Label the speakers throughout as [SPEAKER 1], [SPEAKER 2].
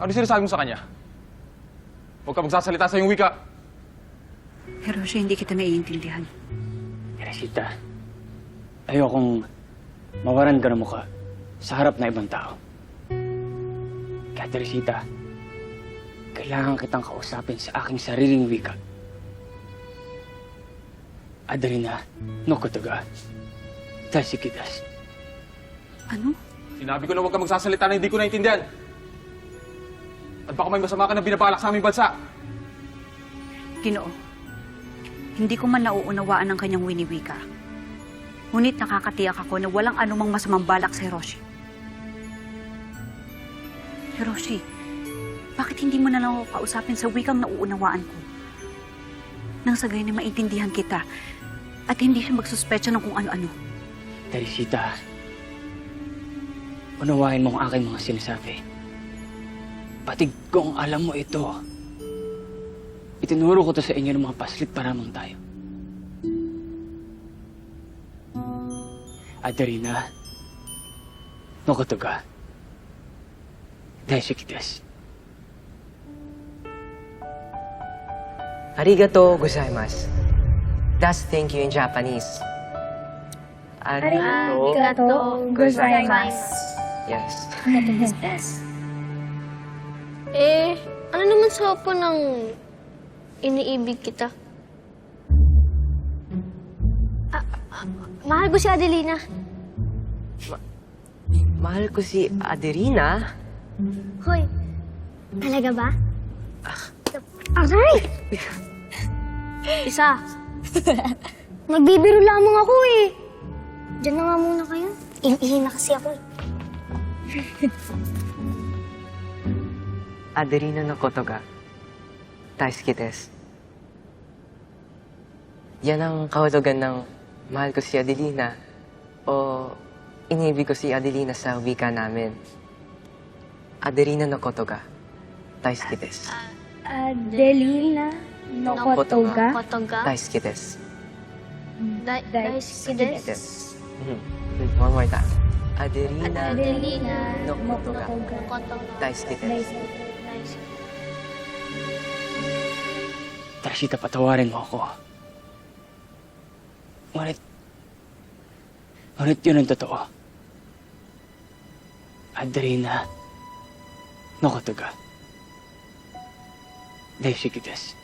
[SPEAKER 1] Ano sinasabi mo sa kanya? Huwag ka magsasalita sa iyong wika.
[SPEAKER 2] Hiroshi, hindi kita naiintindihan.
[SPEAKER 3] Teresita, ayokong mawaran ka ng mukha sa harap na ibang tao. Kaya Teresita, kailangan kitang kausapin sa aking sariling wika. Adarina, no kotoga, tasikitas.
[SPEAKER 2] Ano?
[SPEAKER 1] Sinabi ko na huwag ka magsasalita na hindi ko naintindihan. At baka may masama ka na binabalak sa aming bansa.
[SPEAKER 2] Ginoo, hindi ko man nauunawaan ang kanyang winiwika. Ngunit nakakatiyak ako na walang anumang masamang balak sa Hiroshi. Hiroshi, bakit hindi mo na lang ako kausapin sa wikang nauunawaan ko? Nang sa gayon na maintindihan kita at hindi siya magsuspecha ng kung ano-ano.
[SPEAKER 3] Teresita, unawain mo ang aking mga sinasabi. Patig kung alam mo ito. Itinuro ko to sa inyo ng mga paslit para mang tayo. Adarina, no kotoga. Daishikides.
[SPEAKER 4] Arigato gozaimasu. That's thank you in Japanese.
[SPEAKER 5] Arigato gozaimasu.
[SPEAKER 4] Yes.
[SPEAKER 5] Eh, ano naman sa po ng iniibig kita? Ah, ah, mahal ko si Adelina.
[SPEAKER 4] Mahal ko si Adelina.
[SPEAKER 5] Hoy, talaga ba? Aray! Isa. Nagbibiro lamang ako eh. Diyan na nga muna kayo. Iniihi na kasi ako eh.
[SPEAKER 4] Adelina no kotoga. Daisuki desu. Yan ang kahulugan ng mahal ko si Adelina o inibig ko si Adelina sa wika namin. Adelina no kotoga. Daisuki desu.
[SPEAKER 6] Adelina no Kotoga.
[SPEAKER 5] Kotoga.
[SPEAKER 4] Daisuki desu.
[SPEAKER 5] Da- Daisuke desu.
[SPEAKER 4] One more time. Adelina
[SPEAKER 5] Adelina
[SPEAKER 4] no kotoga.
[SPEAKER 5] Kotoga.
[SPEAKER 4] Daisuki desu.
[SPEAKER 5] Daisuke.
[SPEAKER 3] Teresita, patawarin mo ako. Ngunit, ngunit yun ang totoo. Adarina, no kotoga. Daisuki desu.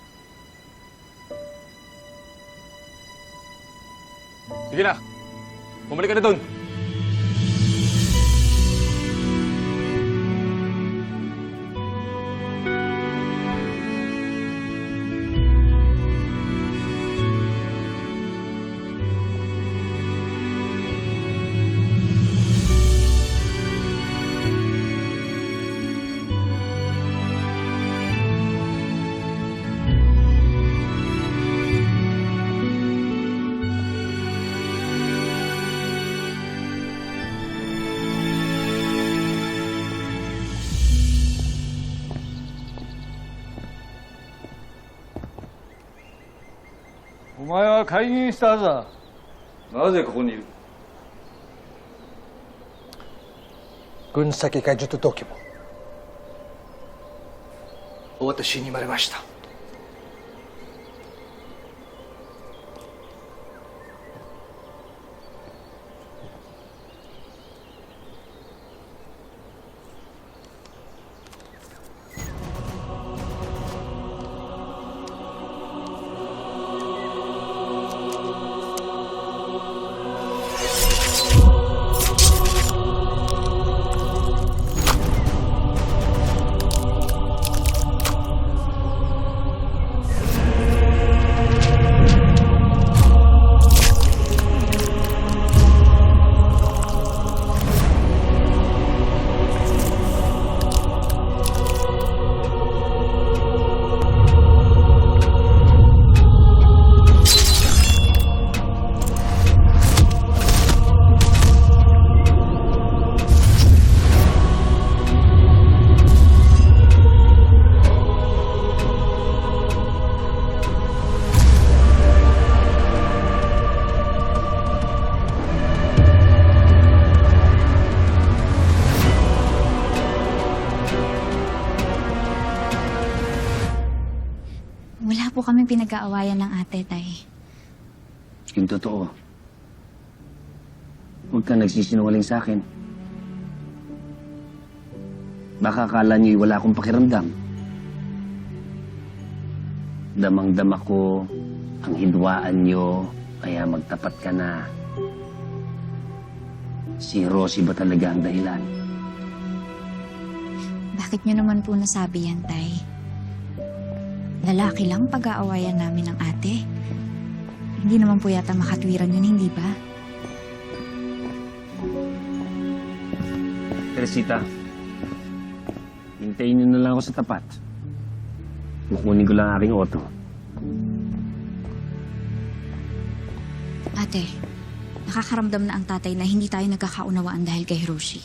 [SPEAKER 1] Sige na. Bumalik ka na doon. "
[SPEAKER 7] お前は会議したはずだ。なぜここにいる？
[SPEAKER 8] 軍先会術同期も。私に言われました
[SPEAKER 9] kami pinag-aawayan ng ate, tay.
[SPEAKER 3] Yung totoo. Huwag ka nagsisinungaling sa akin. Baka akala niyo'y wala akong pakiramdam. Damang-dama ko ang hidwaan niyo, kaya magtapat ka na. Si Rosie ba talaga ang dahilan?
[SPEAKER 9] Bakit niyo naman po nasabi yan, tay? Lalaki lang pag-aawayan namin ng ate. Hindi naman po yata makatwiran yun, hindi ba?
[SPEAKER 3] Teresita, hintayin niyo na lang ako sa tapat. Kukunin ko lang ang aking auto.
[SPEAKER 9] Ate, nakakaramdam na ang tatay na hindi tayo nagkakaunawaan dahil kay Hiroshi.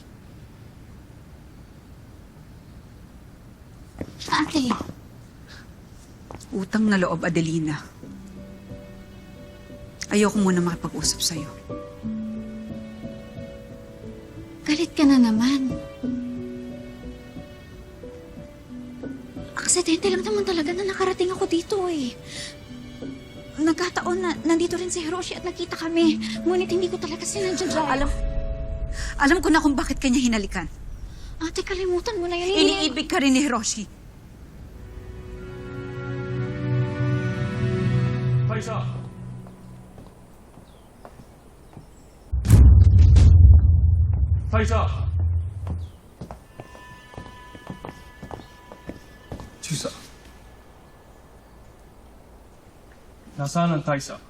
[SPEAKER 9] Ate,
[SPEAKER 2] Utang na loob, Adelina. Ayoko muna makipag-usap sa'yo.
[SPEAKER 9] galit ka na naman. Aksidente lang naman talaga na nakarating ako dito eh. Nagkataon na nandito rin si Hiroshi at nakita kami. Ngunit hindi ko talaga sinadya.
[SPEAKER 2] Alam, alam ko na kung bakit kanya hinalikan.
[SPEAKER 9] Ate, kalimutan mo na. Hindi-
[SPEAKER 2] Iniibig ka rin ni Hiroshi.
[SPEAKER 1] Batteries up. Face up. Chusa. Nasaan ang Taisa?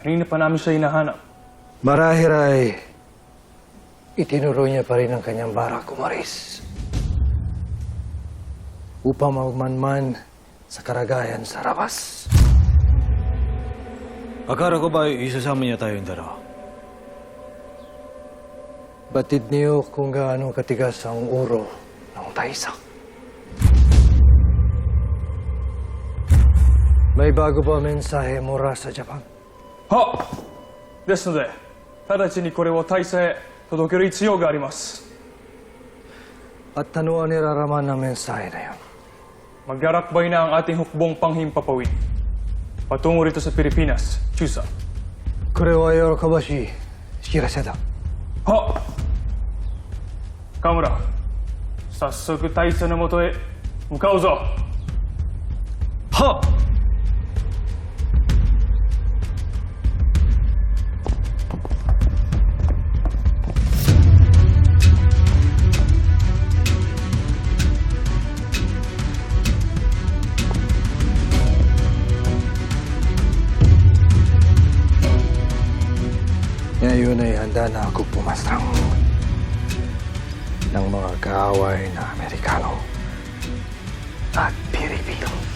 [SPEAKER 1] Kanina pa namin siya hinahanap.
[SPEAKER 8] Marahil itinuro niya pa rin ang kanyang bara kumaris. Upang magmanman sa karagayan sa Rabas.
[SPEAKER 7] Akala ko ba isasama niya tayong dalawa?
[SPEAKER 8] Batid niyo kung gaano katigas ang uro ng Taisak. May bago ba mensahe mura sa Japan?
[SPEAKER 1] Ha! Desu de, tadachi ni kore wo Taisa he todokeru itsuyou ga arimasu.
[SPEAKER 8] At tanuan ni Raraman ang mensahe na yun.
[SPEAKER 1] Maglarakbay na ang ating hukbong panghimpapawid. Patungo rito sa Pilipinas, Chusa. Kurewa yorakabashi, shirase da. Ha! Kamura, sassoku taisa no moto
[SPEAKER 7] e, mukau
[SPEAKER 8] zo! Ha! Handa na ako pumastang ng mga kaaway na Amerikano at Pilipino.